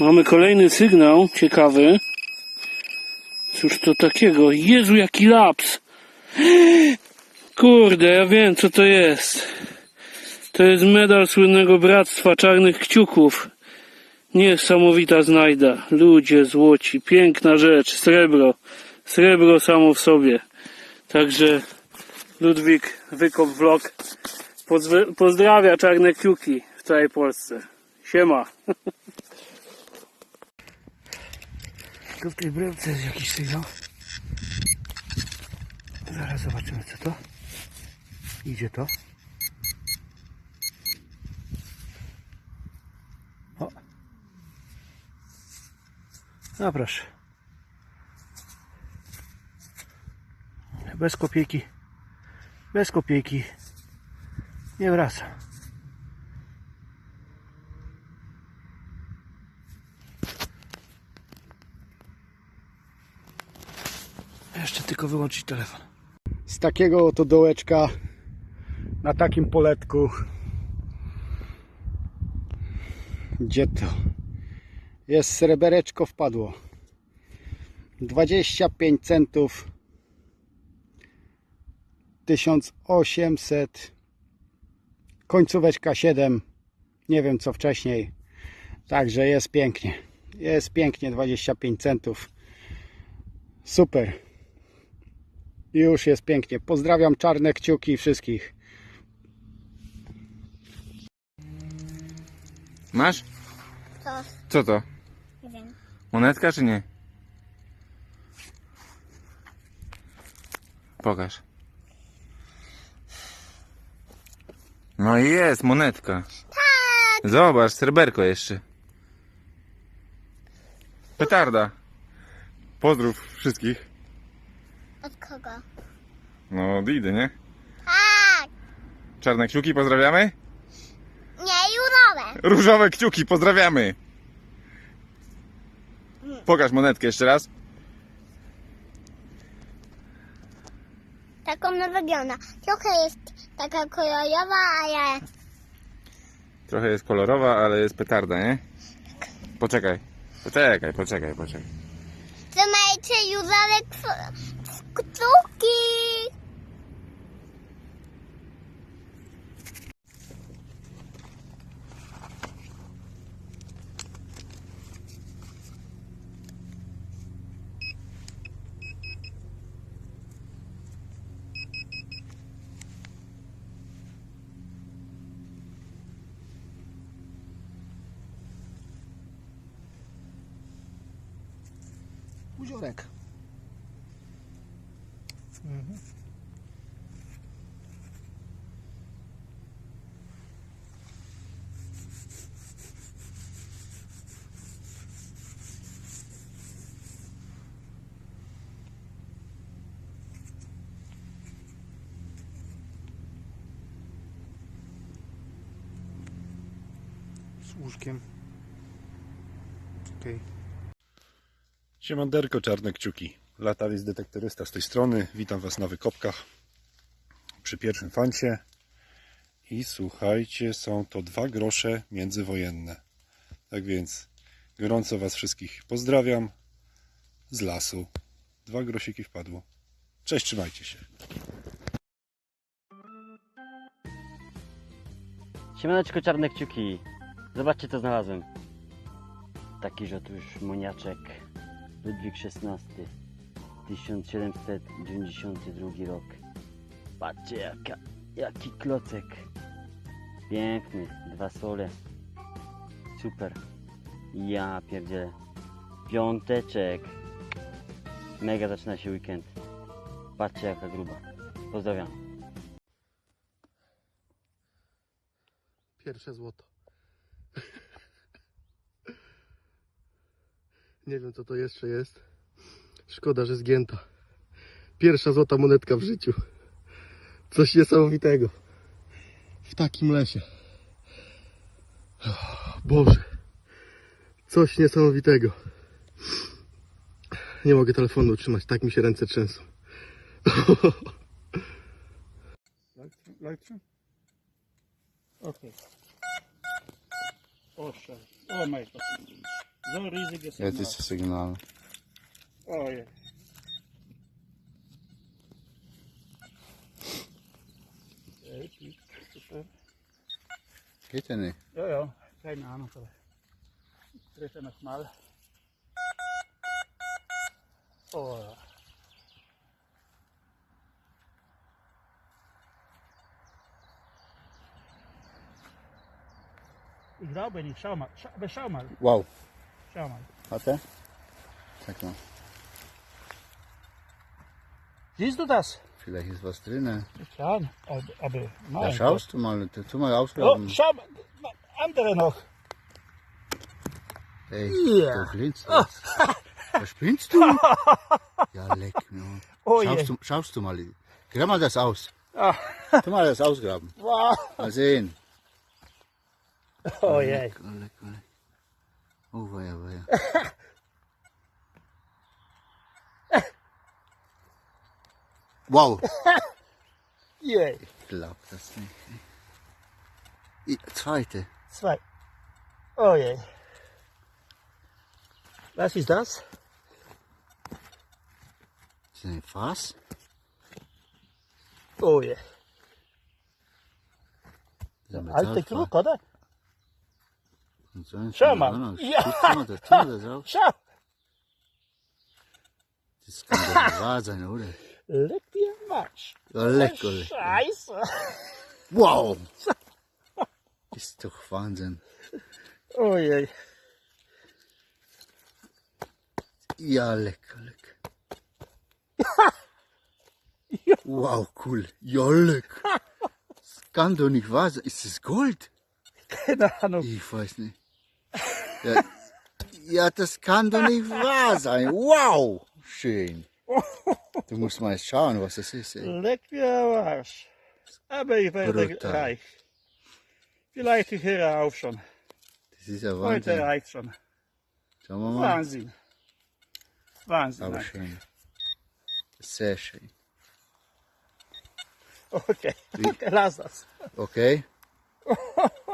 Mamy kolejny sygnał, ciekawy. Cóż to takiego? Jezu, jaki laps! Kurde, ja wiem co to jest. To jest medal słynnego bractwa czarnych kciuków. Niesamowita znajda. Ludzie złoci, piękna rzecz, srebro. Srebro samo w sobie. Także Ludwik Wykop Vlog pozdrawia czarne kciuki w całej Polsce. Siema. Tu w tej bramce jest jakiś sygnał. Zaraz zobaczymy co to. Idzie to. O. No proszę. Bez kopieki. Bez kopieki. Nie wraca. Jeszcze tylko wyłączyć telefon. z takiego oto dołeczka na takim poletku. Gdzie to? Jest srebereczko wpadło. 25 centów. 1800. Końcóweczka 7. Nie wiem co wcześniej. Także jest pięknie. Jest pięknie 25 centów. Super. Już jest pięknie. Pozdrawiam czarne kciuki wszystkich. Masz? To, Co to? nie wiem. Monetka czy nie? Pokaż. No i jest, monetka. Zobacz, sreberko jeszcze. Petarda. Pozdrów wszystkich. Od kogo? No, od Idy, nie? Tak! Czarne kciuki pozdrawiamy? Nie, jurowe! Różowe kciuki pozdrawiamy. Pokaż monetkę jeszcze raz. Taką robiona. Trochę jest taka kolorowa, a ja... Trochę jest kolorowa, ale jest petarda, nie? Poczekaj. Poczekaj, poczekaj, poczekaj. Trzymajcie jurowe kw- kciuki! Uziorek. Z łóżkiem. Okej. Siemanderko, czarne kciuki. Latawis detektorysta z tej strony. Witam Was na wykopkach przy pierwszym fancie. I słuchajcie, są to dwa grosze międzywojenne. Tak więc gorąco Was wszystkich pozdrawiam z lasu. Dwa grosiki wpadło. Cześć, trzymajcie się. Siemaneczko czarne kciuki. Zobaczcie co znalazłem. Taki otóż moniaczek Ludwik XVI 1792 rok. Patrzcie jaka, jaki klocek. Piękny, dwa sole. Super. Ja pierdzielę. Piąteczek. Mega zaczyna się weekend. Patrzcie jaka gruba. Pozdrawiam. Pierwsze złoto. Nie wiem co to jeszcze jest. Szkoda, że zgięta. Pierwsza złota monetka w życiu. Coś niesamowitego. W takim lesie. Boże. Coś niesamowitego. Nie mogę telefonu utrzymać, tak mi się ręce trzęsą. Okay. Oh, sorry. Oh my God. So riesiges Jetzt ist das Signal. Oh ja. Geht ja nicht. Ja, ja, keine Ahnung. Ich treffe nochmal. Oh ja. Ich glaube nicht, schau mal, schau, schau mal, Wow. schau mal. Warte. Mal. Siehst du das? Vielleicht ist was drin. Ja, aber, aber Da nein. schaust du mal. Tu mal Oh, ausgraben. schau mal, andere noch. Ey, Ja. du blinzelst. Was spinnst du? Ja, leck mir. Oh schaust, du, schaust du mal. Grab mal das aus. Ah. Tu mal das ausgraben. Wow. Mal sehen. Oh je. Leck, oh, leck, oh, leck. Oh, weia, weia. Wow. Je. Ich glaub das nicht. Zweite. Zwei. Oh je. Was ist das? Ist das ein Fass? Oh je. Alte Metallfass. Krug, oder? Und so ein Schau mal. Ja. Mal das. Schau. Das kann doch nicht wahr sein, oder? Leck dir am Arsch. Ja, leck, oh, leck. Scheiße. Wow. Ist doch Wahnsinn. Oh je. Ja, lecker, lecker. Wow, cool. Ja, leck. Das kann doch nicht wahr sein. Ist das Gold? Keine Ahnung. Ich weiß nicht. Ja, ja, das kann doch nicht wahr sein. Wow. Schön. Du musst mal schauen, was das ist. Ey. Leck am Arsch. Aber ich werde Brutal. reich. Vielleicht ich höre auf schon. Das ist ja Heute Wahnsinn. reicht schon. Schauen wir mal. Wahnsinn. Wahnsinn. Aber schön. Sehr schön. Okay. okay, lass das. Okay?